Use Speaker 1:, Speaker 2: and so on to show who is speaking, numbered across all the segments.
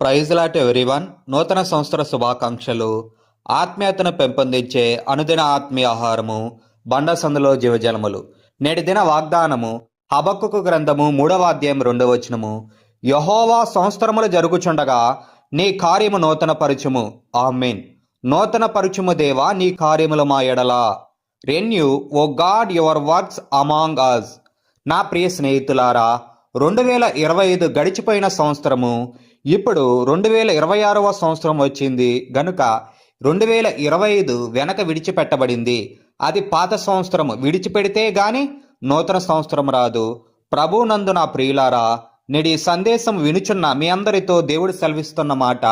Speaker 1: Praise lot everyone. నూతన సంవత్సర శుభాకాంక్షలు. ఆత్మీయతను పెంపొందించే అనుదిన ఆత్మీయ ఆహారము బండసందులో జీవజలములు నేటి దిన వాగ్దానము హబక్కుకు గ్రంథము మూడవ అధ్యాయం రెండవ వచనము. యహోవా సంవత్సరములు జరుగుచుండగా నీ కార్యము నూతన పరుచుము ఆమెన్. నూతన పరుచుము దేవా నీ కార్యములు మా ఎడలా. Renew O God your works among us నా ప్రియ స్నేహితులారా రెండు వేల ఇరవై ఐదు గడిచిపోయిన సంవత్సరము ఇప్పుడు రెండు వేల ఇరవై ఆరవ సంవత్సరం వచ్చింది. గనుక రెండు వేల ఇరవై ఐదు వెనక విడిచిపెట్టబడింది. అది పాత సంవత్సరం. విడిచిపెడితే గాని నూతన సంవత్సరం రాదు. ప్రభునందు నా ప్రియులారా నేడి ఈ సందేశం వినుచున్న మీ అందరితో దేవుడు సెలవిస్తున్న మాట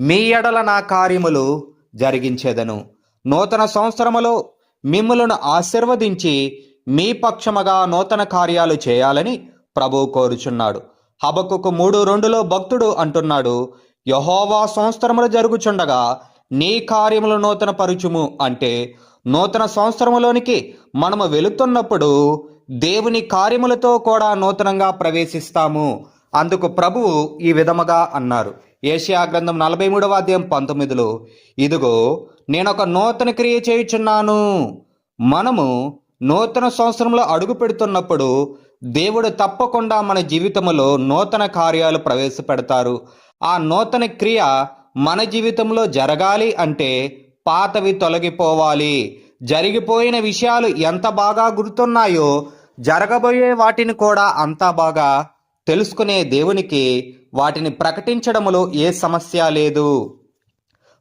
Speaker 1: మీ ఎడల నా కార్యములు జరిగించేదను. నూతన సంవత్సరములో మిమ్మలను ఆశీర్వదించి మీ పక్షముగా నూతన కార్యాలు చేయాలని ప్రభువు కోరుచున్నాడు. హబకుకు మూడు రెండులో భక్తుడు అంటున్నాడు యహోవా సంవత్సరములు జరుగుచుండగా నీ కార్యములు నూతన పరుచుము అంటే నూతన సంవత్సరములోనికి మనము వెళుతున్నప్పుడు దేవుని కార్యములతో కూడా నూతనంగా ప్రవేశిస్తాము. అందుకు ప్రభువు ఈ విధముగా అన్నారు. ఏషియా గ్రంథం నలభై మూడవ అధ్యాయం పంతొమ్మిదిలో ఇదిగో నేను ఒక నూతన క్రియ చేయుచున్నాను. మనము నూతన సంవత్సరంలో అడుగు పెడుతున్నప్పుడు దేవుడు తప్పకుండా మన జీవితంలో నూతన కార్యాలు ప్రవేశపెడతారు. ఆ నూతన క్రియ మన జీవితంలో జరగాలి అంటే పాతవి తొలగిపోవాలి. జరిగిపోయిన విషయాలు ఎంత బాగా గుర్తున్నాయో జరగబోయే వాటిని కూడా అంతా బాగా తెలుసుకునే దేవునికి వాటిని ప్రకటించడంలో ఏ సమస్య లేదు.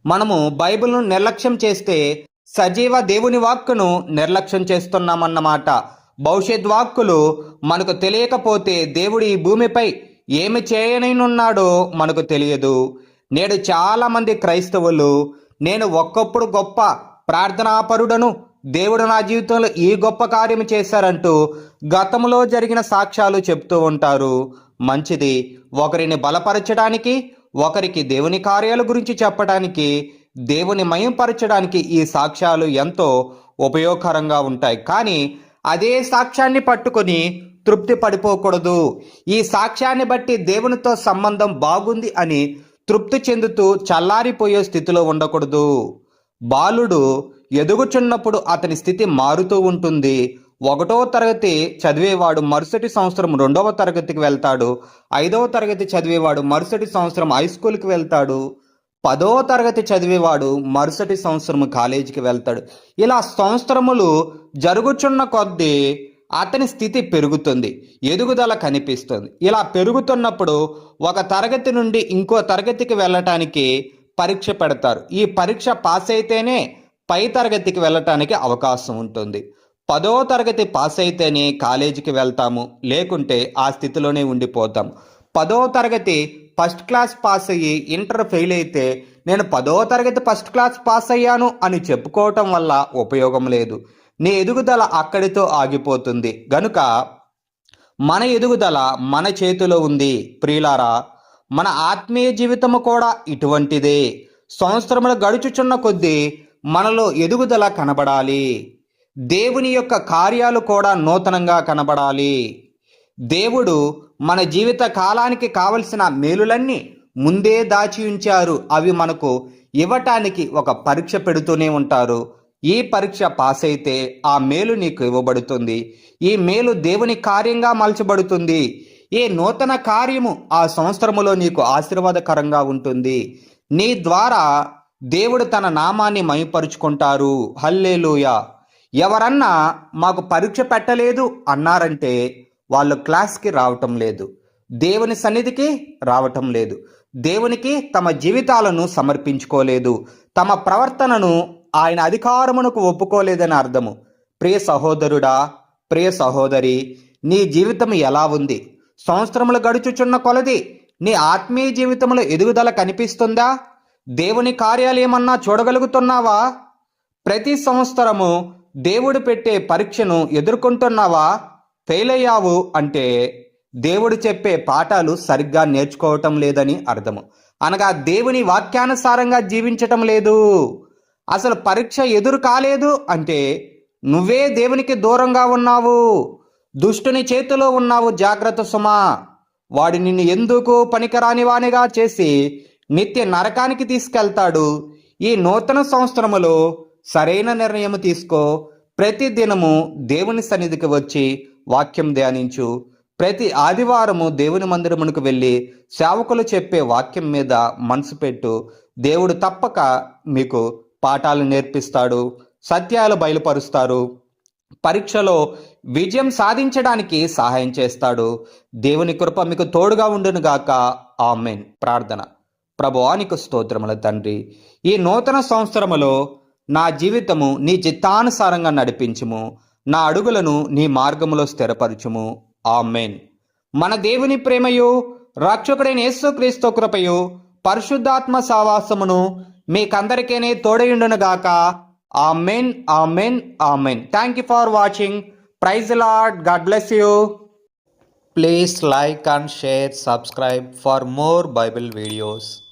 Speaker 1: మనము బైబిల్ను నిర్లక్ష్యం చేస్తే సజీవ దేవుని వాక్కును నిర్లక్ష్యం చేస్తున్నామన్నమాట. భవిష్యత్ వాక్కులు మనకు తెలియకపోతే దేవుడు ఈ భూమిపై ఏమి చేయననున్నాడో మనకు తెలియదు. నేడు చాలామంది క్రైస్తవులు నేను ఒక్కప్పుడు గొప్ప ప్రార్థనాపరుడను దేవుడు నా జీవితంలో ఈ గొప్ప కార్యం చేశారంటూ గతంలో జరిగిన సాక్ష్యాలు చెప్తూ ఉంటారు. మంచిది ఒకరిని బలపరచడానికి ఒకరికి దేవుని కార్యాల గురించి చెప్పడానికి దేవుని మయంపరచడానికి ఈ సాక్ష్యాలు ఎంతో ఉపయోగకరంగా ఉంటాయి. కానీ అదే సాక్ష్యాన్ని పట్టుకొని తృప్తి పడిపోకూడదు. ఈ సాక్ష్యాన్ని బట్టి దేవునితో సంబంధం బాగుంది అని తృప్తి చెందుతూ చల్లారిపోయే స్థితిలో ఉండకూడదు. బాలుడు ఎదుగుచున్నప్పుడు అతని స్థితి మారుతూ ఉంటుంది. ఒకటో తరగతి చదివేవాడు మరుసటి సంవత్సరం రెండవ తరగతికి వెళ్తాడు. ఐదవ తరగతి చదివేవాడు మరుసటి సంవత్సరం హై స్కూల్కి వెళ్తాడు. పదో తరగతి చదివేవాడు మరుసటి సంవత్సరం కాలేజీకి వెళ్తాడు. ఇలా సంవత్సరములు జరుగుచున్న కొద్దీ అతని స్థితి పెరుగుతుంది. ఎదుగుదల కనిపిస్తుంది. ఇలా పెరుగుతున్నప్పుడు ఒక తరగతి నుండి ఇంకో తరగతికి వెళ్ళటానికి పరీక్ష పెడతారు. ఈ పరీక్ష పాస్ అయితేనే పై తరగతికి వెళ్ళటానికి అవకాశం ఉంటుంది. పదో తరగతి పాస్ అయితేనే కాలేజీకి వెళ్తాము. లేకుంటే ఆ స్థితిలోనే ఉండిపోతాం. పదో తరగతి ఫస్ట్ క్లాస్ పాస్ అయ్యి ఇంటర్ ఫెయిల్ అయితే నేను పదో తరగతి ఫస్ట్ క్లాస్ పాస్ అయ్యాను అని చెప్పుకోవటం వల్ల ఉపయోగం లేదు. నీ ఎదుగుదల అక్కడితో ఆగిపోతుంది. గనుక మన ఎదుగుదల మన చేతిలో ఉంది. ప్రియులారా మన ఆత్మీయ జీవితము కూడా ఇటువంటిదే. సంవత్సరములు గడుచుచున్న కొద్దీ మనలో ఎదుగుదల కనబడాలి. దేవుని యొక్క కార్యాలు కూడా నూతనంగా కనబడాలి. దేవుడు మన జీవిత కాలానికి కావలసిన మేలులన్నీ ముందే దాచి ఉంచారు. అవి మనకు ఇవ్వటానికి ఒక పరీక్ష పెడుతూనే ఉంటారు. ఈ పరీక్ష పాస్ అయితే ఆ మేలు నీకు ఇవ్వబడుతుంది. ఈ మేలు దేవుని కార్యంగా మలచబడుతుంది. ఏ నూతన కార్యము ఆ సంవత్సరములో నీకు ఆశీర్వాదకరంగా ఉంటుంది. నీ ద్వారా దేవుడు తన నామాన్ని మయపరుచుకుంటారు హల్లేలుయ. ఎవరన్నా మాకు పరీక్ష పెట్టలేదు అన్నారంటే వాళ్ళు క్లాస్కి రావటం లేదు. దేవుని సన్నిధికి రావటం లేదు. దేవునికి తమ జీవితాలను సమర్పించుకోలేదు. తమ ప్రవర్తనను ఆయన అధికారమునకు ఒప్పుకోలేదని అర్థము. ప్రియ సహోదరుడా ప్రియ సహోదరి నీ జీవితం ఎలా ఉంది? సంవత్సరములు గడుచుచున్న కొలది నీ ఆత్మీయ జీవితంలో ఎదుగుదల కనిపిస్తుందా? దేవుని కార్యాలయమన్నా చూడగలుగుతున్నావా? ప్రతి సంవత్సరము దేవుడు పెట్టే పరీక్షను ఎదుర్కొంటున్నావా? ఫెయిల్ అయ్యావు అంటే దేవుడు చెప్పే పాఠాలు సరిగ్గా నేర్చుకోవటం లేదని అర్థము. అనగా దేవుని వాక్యానుసారంగా జీవించటం లేదు. అసలు పరీక్ష ఎదురు కాలేదు అంటే నువ్వే దేవునికి దూరంగా ఉన్నావు. దుష్టుని చేతిలో ఉన్నావు జాగ్రత్త సుమా. వాడు నిన్ను ఎందుకు పనికిరాని వానిగా చేసి నిత్య నరకానికి తీసుకెళ్తాడు. ఈ నూతన సంవత్సరములో సరైన నిర్ణయం తీసుకో. ప్రతి దినము దేవుని సన్నిధికి వచ్చి వాక్యం ధ్యానించు. ప్రతి ఆదివారము దేవుని మందిరమునకు వెళ్ళి సేవకులు చెప్పే వాక్యం మీద మనసు పెట్టు. దేవుడు తప్పక మీకు పాఠాలు నేర్పిస్తాడు. సత్యాలు బయలుపరుస్తారు. పరీక్షలో విజయం సాధించడానికి సహాయం చేస్తాడు. దేవుని కృప మీకు తోడుగా ఉండును గాక. ఆమెన్. ప్రార్థన. ప్రభువానికి స్తోత్రముల తండ్రి. ఈ నూతన సంవత్సరములో నా జీవితము నీ చిత్తానుసారంగా నడిపించుము. నా అడుగులను నీ మార్గములో స్థిరపరచుము. ఆమెన్. మన దేవుని ప్రేమయు రక్షకుడైన యేసుక్రీస్తు కృపయు పరిశుద్ధాత్మ సావాసమును మీకందరికీనే తోడయుండునుగాక amen amen amen. Thank you for watching praise Lord God bless you please like and share subscribe for more Bible videos